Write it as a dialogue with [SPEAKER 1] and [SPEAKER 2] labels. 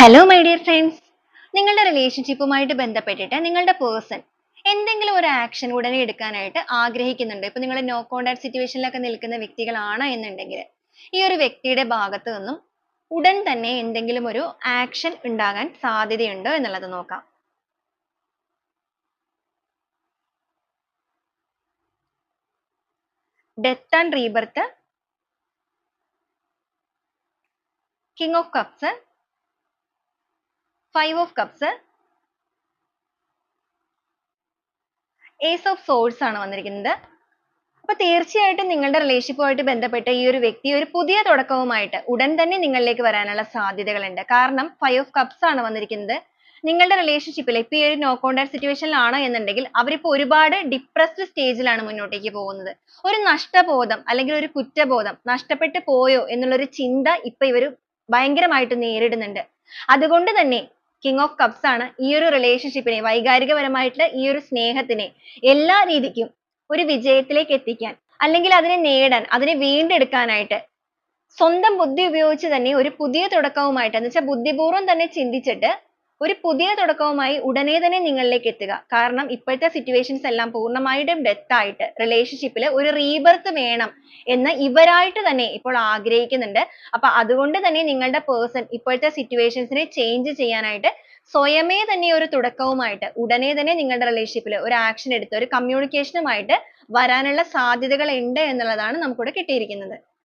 [SPEAKER 1] Hello my dear friends നിങ്ങളുടെ റിലേഷൻഷിപ്പുമായിട്ട് ബന്ധപ്പെട്ടിട്ട് നിങ്ങളുടെ പേഴ്സൺ എന്തെങ്കിലും ഒരു ആക്ഷൻ ഉടനെ എടുക്കാനായിട്ട് ആഗ്രഹിക്കുന്നുണ്ട്. ഇപ്പൊ നിങ്ങൾ നോ കോണ്ടാക്ട് സിറ്റുവേഷനിലൊക്കെ നിൽക്കുന്ന വ്യക്തികളാണ് എന്നുണ്ടെങ്കിൽ ഈ ഒരു വ്യക്തിയുടെ ഭാഗത്തു നിന്നും ഉടൻ തന്നെ എന്തെങ്കിലും ഒരു ആക്ഷൻ ഉണ്ടാകാൻ സാധ്യതയുണ്ടോ എന്നുള്ളത് നോക്കാം. Death and rebirth king of cups five of cups ace of swords ആണ് വന്നിരിക്കുന്നത്. അപ്പൊ തീർച്ചയായിട്ടും നിങ്ങളുടെ റിലേഷൻഷിപ്പുമായിട്ട് ബന്ധപ്പെട്ട ഈ ഒരു വ്യക്തി ഒരു പുതിയ തുടക്കവുമായിട്ട് ഉടൻ തന്നെ നിങ്ങളിലേക്ക് വരാനുള്ള സാധ്യതകളുണ്ട്. കാരണം ഫൈവ് ഓഫ് കപ്സ് ആണ് വന്നിരിക്കുന്നത്. നിങ്ങളുടെ റിലേഷൻഷിപ്പിൽ ഇപ്പൊ ഈ ഒരു നോ കോണ്ടാക്ട് സിറ്റുവേഷനിലാണ് എന്നുണ്ടെങ്കിൽ അവരിപ്പോ ഒരുപാട് ഡിപ്രസ്ഡ് സ്റ്റേജിലാണ് മുന്നോട്ടേക്ക് പോകുന്നത്. ഒരു നഷ്ടബോധം അല്ലെങ്കിൽ ഒരു കുറ്റബോധം നഷ്ടപ്പെട്ടു പോയോ എന്നുള്ളൊരു ചിന്ത ഇപ്പൊ ഇവർ ഭയങ്കരമായിട്ട് നേരിടുന്നുണ്ട്. അതുകൊണ്ട് തന്നെ കിങ് ഓഫ് കപ്സ് ആണ് ഈ ഒരു റിലേഷൻഷിപ്പിനെ വൈകാരികപരമായിട്ടുള്ള ഈ ഒരു സ്നേഹത്തിനെ എല്ലാ രീതിക്കും ഒരു വിജയത്തിലേക്ക് എത്തിക്കാൻ അല്ലെങ്കിൽ അതിനെ നേടാൻ അതിനെ വീണ്ടെടുക്കാനായിട്ട് സ്വന്തം ബുദ്ധി ഉപയോഗിച്ച് തന്നെ ഒരു പുതിയ തുടക്കവുമായിട്ട് എന്ന് വെച്ചാൽ ബുദ്ധിപൂർവം തന്നെ ചിന്തിച്ചിട്ട് ഒരു പുതിയ തുടക്കവുമായി ഉടനെ തന്നെ നിങ്ങളിലേക്ക് എത്തുക. കാരണം ഇപ്പോഴത്തെ സിറ്റുവേഷൻസ് എല്ലാം പൂർണമായിട്ടും ഡെത്ത് ആയിട്ട് റിലേഷൻഷിപ്പിൽ ഒരു റീബർത്ത് വേണം എന്ന് ഇവരായിട്ട് തന്നെ ഇപ്പോൾ ആഗ്രഹിക്കുന്നുണ്ട്. അപ്പൊ അതുകൊണ്ട് തന്നെ നിങ്ങളുടെ പേഴ്സൺ ഇപ്പോഴത്തെ സിറ്റുവേഷൻസിനെ ചേഞ്ച് ചെയ്യാനായിട്ട് സ്വയമേ തന്നെ ഒരു തുടക്കവുമായിട്ട് ഉടനെ തന്നെ നിങ്ങളുടെ റിലേഷൻഷിപ്പിൽ ഒരു ആക്ഷൻ എടുത്ത് ഒരു കമ്മ്യൂണിക്കേഷനുമായിട്ട് വരാനുള്ള സാധ്യതകൾ ഉണ്ട് എന്നുള്ളതാണ് നമുക്കിവിടെ കിട്ടിയിരിക്കുന്നത്.